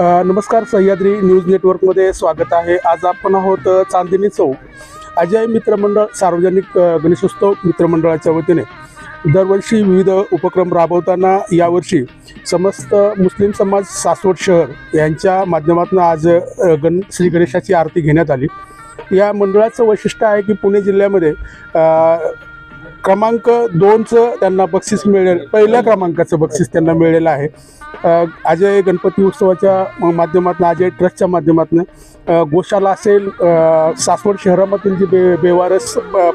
नमस्कार सह्याद्री न्यूज नेटवर्कमध्ये स्वागत आहे. आज आपण आहोत चांदिनी चौक. अजय मित्रमंडळ सार्वजनिक गणेशोत्सव मित्रमंडळाच्या वतीने दरवर्षी विविध उपक्रम राबवताना यावर्षी समस्त मुस्लिम समाज सासवड शहर यांच्या माध्यमातून आज गण श्री गणेशाची आरती घेण्यात आली. या मंडळाचं वैशिष्ट्य आहे की पुणे जिल्ह्यामध्ये क्रमांक दोनचं त्यांना बक्षीस मिळेल. पहिल्या क्रमांकाचं बक्षीस त्यांना मिळेल आहे. अजय गणपती उत्सवाच्या माध्यमातून अजय ट्रस्टच्या माध्यमातून गोशाला असेल सासवड शहरामधील जे बे बेवारस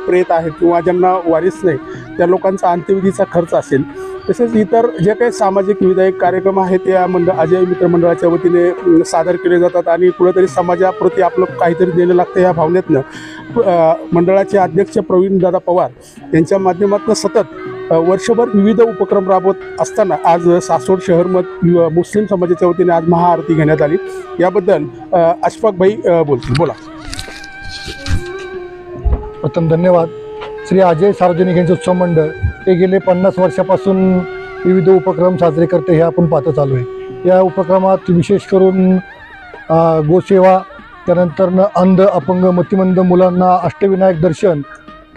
प्रेत आहेत किंवा ज्यांना वारीस नाही त्या लोकांचा अंत्यविधीचा खर्च असेल. तसेच इतर जे काही सामाजिक विधायक कार्यक्रम आहेत त्या मंडळ अजय मित्र मंडळाच्या वतीने सादर केले जातात आणि कुठेतरी समाजाप्रती आपलं काहीतरी देणं लागतं या भावनेतनं मंडळाचे अध्यक्ष प्रवीण दादा पवार यांच्या माध्यमातून सतत वर्षभर विविध उपक्रम राबवत असताना आज सासवड शहरमध्ये मुस्लिम समाजाच्या वतीने आज महाआरती घेण्यात आली. याबद्दल अशफाकबाई बोलतील. बोला. प्रथम धन्यवाद. श्री अजय सार्वजनिक यांचे उत्सव मंडळ हे गेले पन्नास वर्षापासून विविध उपक्रम साजरे करते हे आपण पाहत आलो आहे या उपक्रमात विशेष करून गोसेवा त्यानंतर अंध अपंग मतिमंद मुलांना अष्टविनायक दर्शन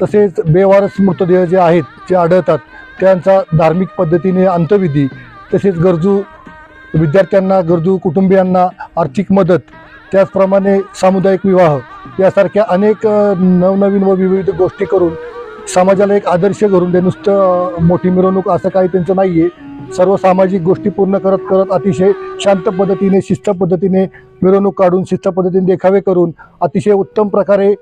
तसेच बेवारस मृतदेह जे आहेत जे आढळतात त्यांचा धार्मिक पद्धतीने अंत्यविधी तसेच गरजू विद्यार्थ्यांना गरजू कुटुंबियांना आर्थिक मदत त्याचप्रमाणे सामुदायिक विवाह यासारख्या अनेक नवनवीन व विविध गोष्टी करून समाजाला एक आदर्श घरून दे. नुसतं मोठी मिरवणूक असं काही त्यांचं नाही आहे सर्व सामाजिक गोष्टी पूर्ण करत करत अतिशय शांत पद्धतीने शिस्त पद्धतीने मिरवणूक काढून शिस्त पद्धतीने देखावे करून अतिशय उत्तम प्रकारे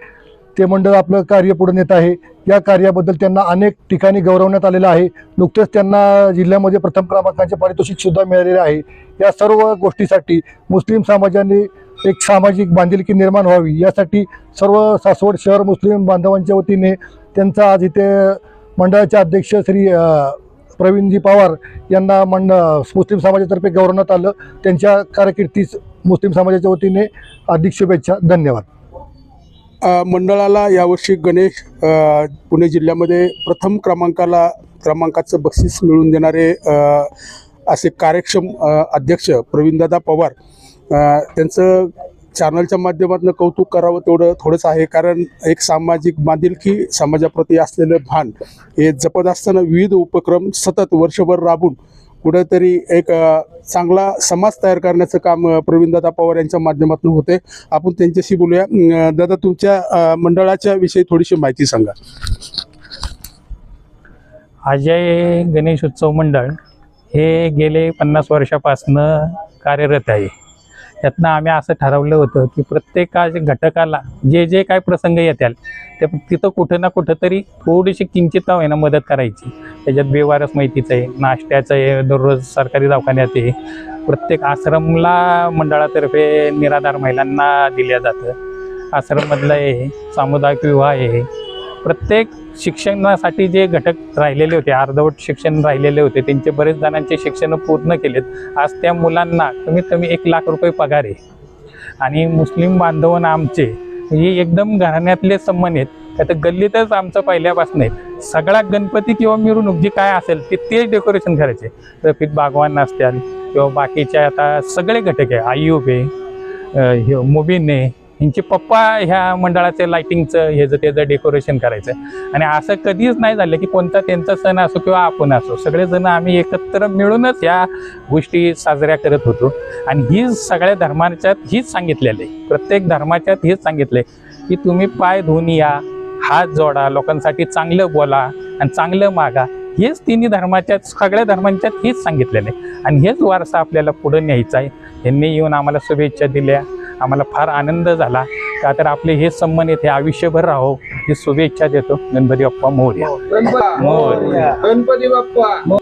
ते मंडळ आपलं कार्य पुढे नेत आहे. या कार्याबद्दल त्यांना अनेक ठिकाणी गौरवण्यात आलेलं आहे. नुकतेच त्यांना जिल्ह्यामध्ये प्रथम क्रमांकाचे पारितोषिक सुद्धा मिळालेले आहे. या सर्व गोष्टीसाठी मुस्लिम समाजाने एक सामाजिक बांधिलकी निर्माण व्हावी. यासाठी सर्व सासवड शहर मुस्लिम बांधवांच्या वतीने त्यांचा आज इथे मंडळाचे अध्यक्ष श्री प्रवीणजी पवार यांना मंड मुस्लिम समाजातर्फे गौरवण्यात आलं. त्यांच्या कारकिर्दीस मुस्लिम समाजाच्या वतीने अधिक शुभेच्छा. धन्यवाद. मंडळाला यावर्षी गणेश पुणे जिल्ह्यामध्ये प्रथम क्रमांकाला क्रमांकाचं बक्षीस मिळवून देणारे असे कार्यक्षम अध्यक्ष प्रवीणदादा पवार त्यांचं चॅनलच्या माध्यमातून कौतुक करावं तेवढं थोडंच आहे. कारण एक सामाजिक बांधिलकी समाजाप्रती असलेलं भान हे जपत असताना विविध उपक्रम सतत वर्षभर राबून कुठेतरी एक चांगला समाज तयार करण्याचं काम प्रवीण प्रवीणदादा पवार यांच्या माध्यमातून होते. आपण त्यांच्याशी बोलूया. दादा तुमच्या मंडळाच्या विषयी थोडीशी माहिती सांगा. अजय गणेश उत्सव मंडळ हे गेले पन्नास वर्षापासनं कार्यरत आहे. त्यातनं आम्ही असं ठरवलं होतं की प्रत्येका घटकाला जे जे काय प्रसंग येतील ते तिथं कुठं ना कुठं तरी थोडीशी किंचित आहे ना मदत करायची. त्याच्यात बेवारस माहितीचं आहे नाश्त्याचं आहे दररोज सरकारी दवाखान्यात आहे. प्रत्येक आश्रमला मंडळातर्फे निराधार महिलांना दिल्या जातं. आश्रममधलं आहे सामुदायिक विवाह आहे. प्रत्येक शिक्षणासाठी जे घटक राहिलेले होते अर्धवट शिक्षण राहिलेले होते त्यांचे बरेच जणांचे शिक्षण पूर्ण केलेत. आज त्या मुलांना कमीत कमी एक लाख रुपये पगार आहे. आणि मुस्लिम बांधवांना आमचे हे एकदम घराण्यातले संबंध आहेत. आता गल्लीतच आमचं पहिल्यापासून आहे. सगळा गणपती किंवा मिरवणूक जी काय असेल ते तेच डेकोरेशन करायचे. रफिक बागवान असतील किंवा बाकीचे आता सगळे घटक आहे. आयुब आहे मुबीन आहे यांचे पप्पा ह्या मंडळाचे लाइटिंगचं ह्याचं त्याचं डेकोरेशन करायचं. आणि असं कधीच नाही झालं की कोणता त्यांचा सण असो किंवा आपण असो सगळेजण आम्ही एकत्र मिळूनच या गोष्टी साजऱ्या करत होतो. आणि ही सगळ्या धर्माच्यात हीच सांगितलेलं आहे. प्रत्येक धर्माच्यात हेच सांगितलंय की तुम्ही पाय धुवून या हात जोडा लोकांसाठी चांगलं बोला आणि चांगलं मागा. हेच तिन्ही धर्माच्या सगळ्या धर्मांच्यात हेच सांगितलेलं आहे. आणि हेच वारसा आपल्याला पुढे न्यायचा आहे. यांनी येऊन आम्हाला शुभेच्छा दिल्या. आम्हाला फार आनंद झाला. का तर आपले हे संबंध येथे आयुष्यभर राहो ही शुभेच्छा देतो. गणपती बाप्पा मोर्या. मोरया. गणपती बाप्पा.